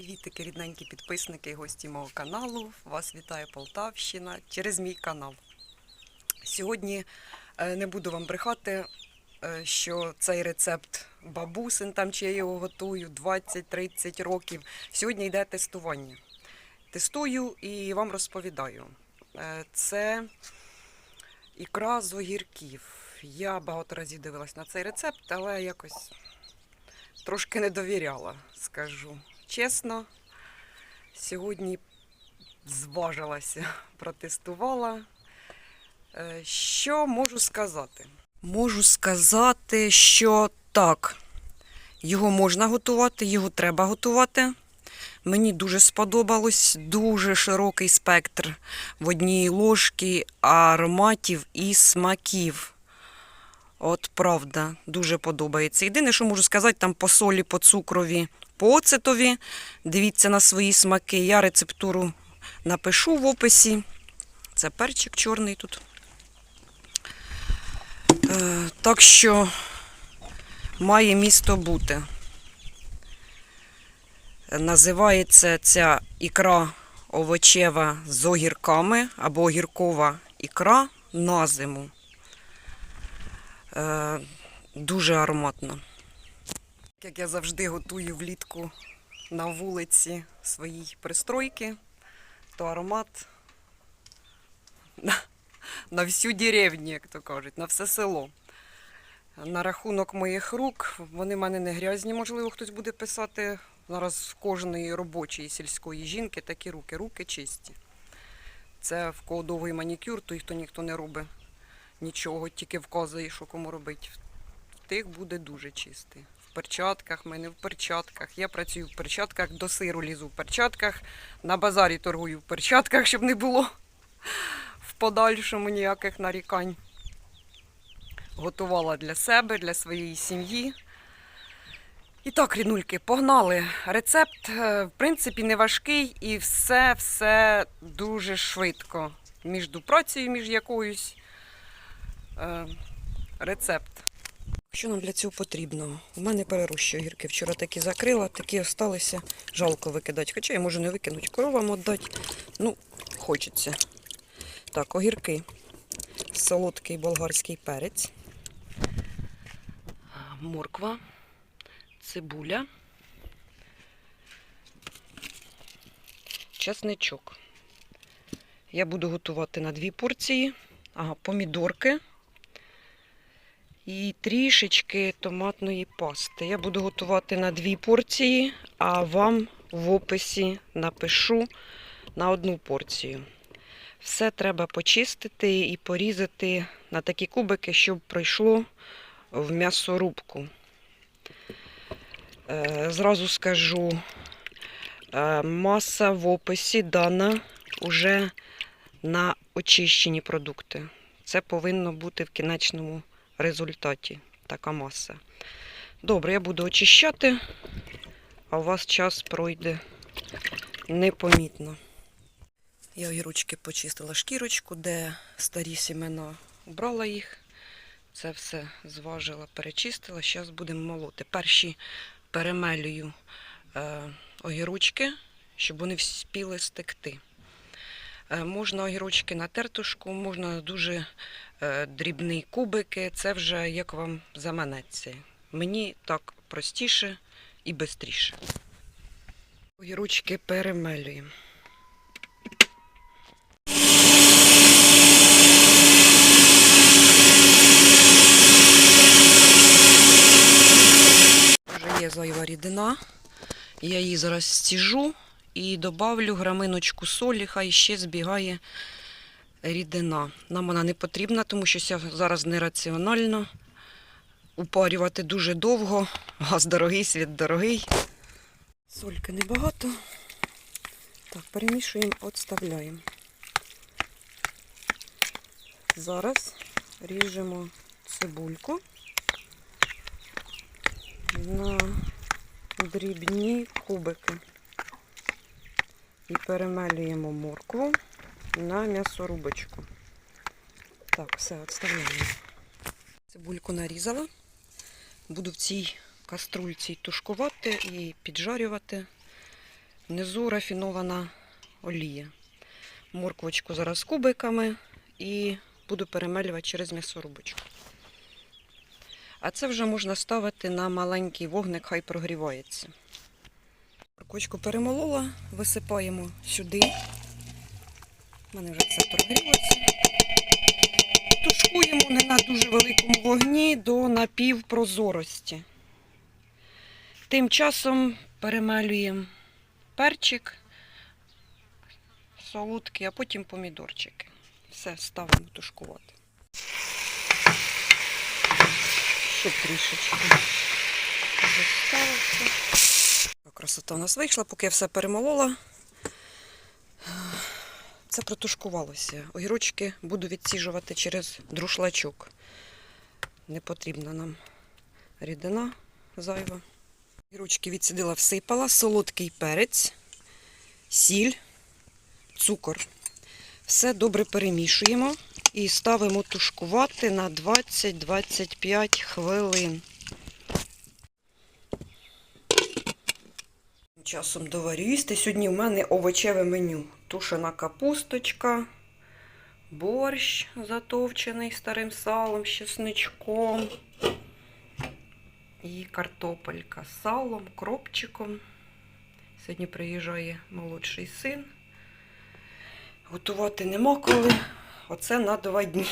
Привітики, рідненькі підписники і гості мого каналу. Вас вітає Полтавщина через мій канал. Сьогодні е, не буду вам брехати, е, що цей рецепт бабусин, там чи я його готую 20-30 років. Сьогодні йде тестування. Тестую і вам розповідаю. Е, Це ікра з огірків. Я багато разів дивилась на цей рецепт, але якось трошки не довіряла, скажу. Чесно, сьогодні зважилася, протестувала. Е, Що можу сказати? Можу сказати, що так, його можна готувати, його треба готувати. Мені дуже сподобалось дуже широкий спектр в одній ложці ароматів і смаків. От правда, дуже подобається. Єдине, що можу сказати, там по солі, по цукрові, по оцетові. Дивіться на свої смаки. Я рецептуру напишу в описі. Це перчик чорний тут. Е, так що має місто бути. Називається ця ікра овочева з огірками або огіркова ікра на зиму. Е, дуже ароматно. Як я завжди готую влітку на вулиці свої пристройки, то аромат на, на всю деревню, як то кажуть, на все село. На рахунок моїх рук, вони в мене не грязні, можливо, хтось буде писати. Зараз в кожної робочої сільської жінки такі руки, руки чисті. Це в кого довгий манікюр, той хто ніхто не робить нічого, тільки вказує, що кому робити. В тих буде дуже чистий. В перчатках, ми не в перчатках. Я працюю в перчатках, до сиру лізу в перчатках, на базарі торгую в перчатках, щоб не було в подальшому ніяких нарікань. Готувала для себе, для своєї сім'ї. І так, ріднульки, погнали. Рецепт, е, в принципі, не важкий і все, все дуже швидко. Між працею, між якоюсь е, рецепт. Що нам для цього потрібно? У мене перерощу огірки. Вчора такі закрила, такі осталися. Жалко викидати. Хоча я можу не викинути, коровам віддати. Ну, хочеться. Так, огірки. Солодкий болгарський перець. Морква, цибуля, чесничок. Я буду готувати на дві порції. Ага, помідорки і трішечки томатної пасти. Я буду готувати на дві порції, а вам в описі напишу на одну порцію. Все треба почистити і порізати на такі кубики, щоб пройшло в м'ясорубку. Е, Зразу скажу, е, маса в описі дана уже на очищені продукти. Це повинно бути в кінечному результаті така маса. Добре, я буду очищати, а у вас час пройде непомітно. Я огірочки почистила шкірочку, де старі сімена убрала їх. Це все зважила, перечистила. Зараз будемо молоти. Перші перемелюю е, огірочки, щоб вони вспіли стекти. Е, Можна огірочки на тертушку, можна дуже е, дрібні кубики. Це вже як вам заманеться. Мені так простіше і швидше. Огірочки перемелюємо. Вже є зайва рідина. Я її зараз стіжу і добавлю граминочку солі, хай ще збігає рідина. Нам вона не потрібна, тому що зараз нераціонально. Упарювати дуже довго. Газ дорогий, світ дорогий. Сольки небагато. Так, перемішуємо, відставляємо. Зараз ріжемо цибульку на дрібні кубики. І перемелюємо моркву на м'ясорубочку. Так, все, відставляємо. Цибульку нарізала. Буду в цій каструльці тушкувати і піджарювати. внизу рафінована олія. Морквочку зараз кубиками і буду перемелювати через м'ясорубочку. А це вже можна ставити на маленький вогник, хай прогрівається. Морквочку перемолола, висипаємо сюди. У мене вже це прогрілося. Тушкуємо не на дуже великому вогні до напівпрозорості. Тим часом перемалюємо перчик, солодкий, а потім помідорчики. Все, ставимо тушкувати. Ще трішечки заставиться. Красота у нас вийшла, поки я все перемолола. Це протушкувалося. Огірочки буду відсіжувати через друшлачок. Не потрібна нам рідина зайва. Огірочки відсідила, всипала, солодкий перець, сіль, цукор. Все добре перемішуємо і ставимо тушкувати на 20-25 хвилин. Часом доварю. Сьогодні в мене овочеве меню. Тушена капусточка, борщ затовчений старим салом, з чесничком. І картопелька з салом, кропчиком. Сьогодні приїжджає молодший син. Готувати нема коли. Оце на два дні.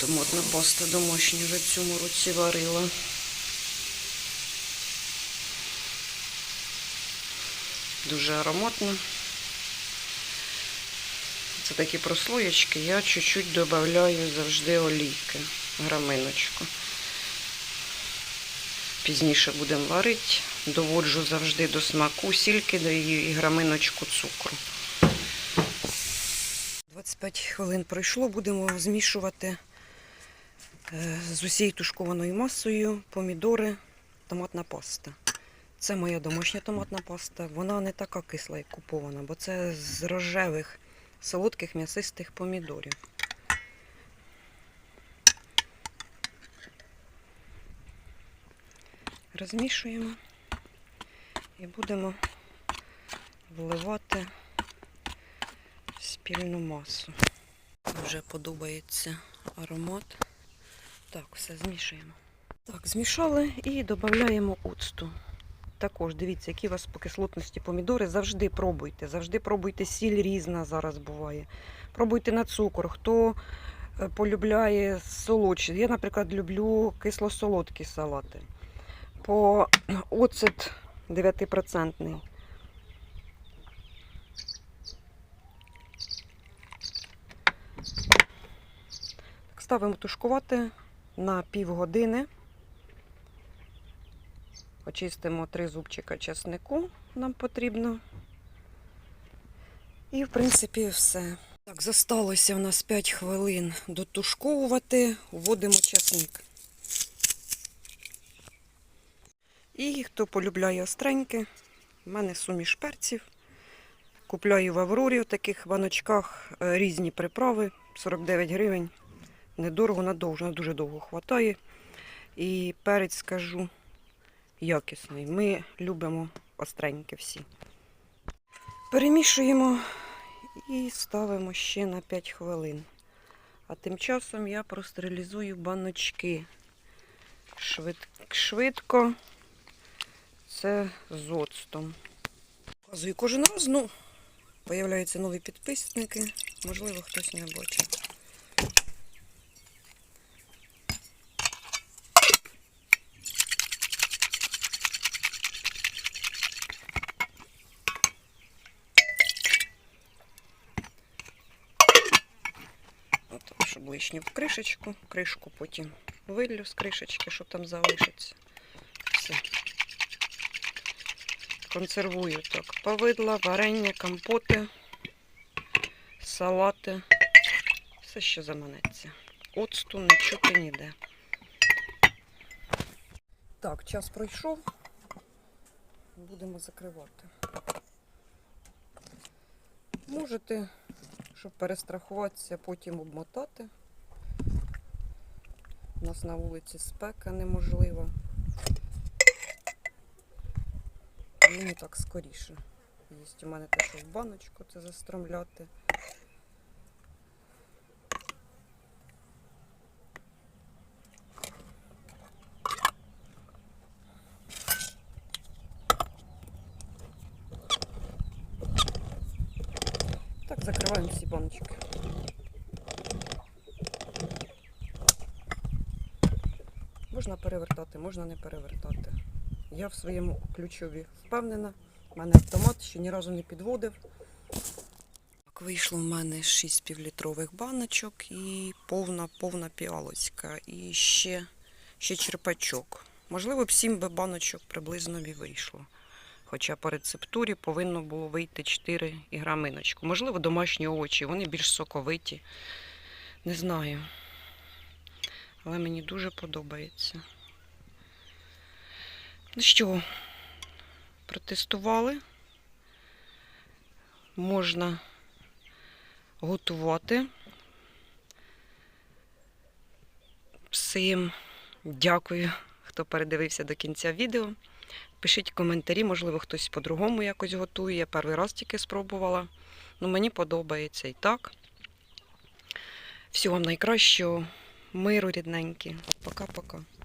Томатна паста домашня вже в цьому році варила. Дуже ароматно. Це такі прослоєчки. Я чуть-чуть додаю завжди олійки, граминочку. Пізніше будемо варити. Доводжу завжди до смаку сільки даю і граминочку цукру. 25 хвилин пройшло, будемо змішувати е, з усією тушкованою масою помідори, томатна паста. Це моя домашня томатна паста. Вона не така кисла, як купована, бо це з рожевих солодких м'ясистих помідорів. Розмішуємо і будемо вливати спільну масу. Вже подобається аромат. Так, все змішуємо. Так, змішали і додаємо оцту. Також дивіться, які у вас по кислотності помідори. Завжди пробуйте. Завжди пробуйте сіль різна зараз буває. Пробуйте на цукор. Хто е, полюбляє солодші. Я, наприклад, люблю кисло-солодкі салати. По оцет 9%. Так, ставимо тушкувати на півгодини. Очистимо три зубчика чеснику, нам потрібно. І, в принципі, все. Так, зосталося у нас 5 хвилин дотушковувати, вводимо чесник. І хто полюбляє остреньке, в мене суміш перців. Купляю в Аврорі в таких баночках е, різні приправи, 49 гривень. Недорого, надовго, дуже довго хватає. І перець скажу якісний. Ми любимо остреньке всі. Перемішуємо і ставимо ще на 5 хвилин. А тим часом я простерилізую баночки. Швид... Швидко. Це з оцтом. Показую кожен раз. Ну, появляються нові підписники. Можливо, хтось не бачив. От, щоб лишнє в кришечку. Кришку потім виллю з кришечки, що там залишиться. Все. Консервую так. Повидла, варення, компоти, салати. Все, що заманеться. Оцту не чути ніде. Так, час пройшов. Будемо закривати. Можете, щоб перестрахуватися, потім обмотати. У нас на вулиці спека неможлива. мені так скоріше. Є у мене те, що в баночку це застромляти. Так, закриваємо всі. Можна перевертати, можна не перевертати. Я в своєму ключові впевнена. У мене автомат ще ні разу не підводив. Так, вийшло в мене 6 півлітрових баночок і повна повна піалочка. І ще, ще черпачок. Можливо, б 7 баночок приблизно і вийшло. Хоча по рецептурі повинно було вийти 4 іграминочку. Можливо, домашні овочі, вони більш соковиті. Не знаю. Але мені дуже подобається. Ну що, протестували. Можна готувати. Всім дякую, хто передивився до кінця відео. Пишіть коментарі, можливо, хтось по-другому якось готує. Я перший раз тільки спробувала. Ну, мені подобається і так. Всього вам найкращого, миру рідненькі. Пока-пока.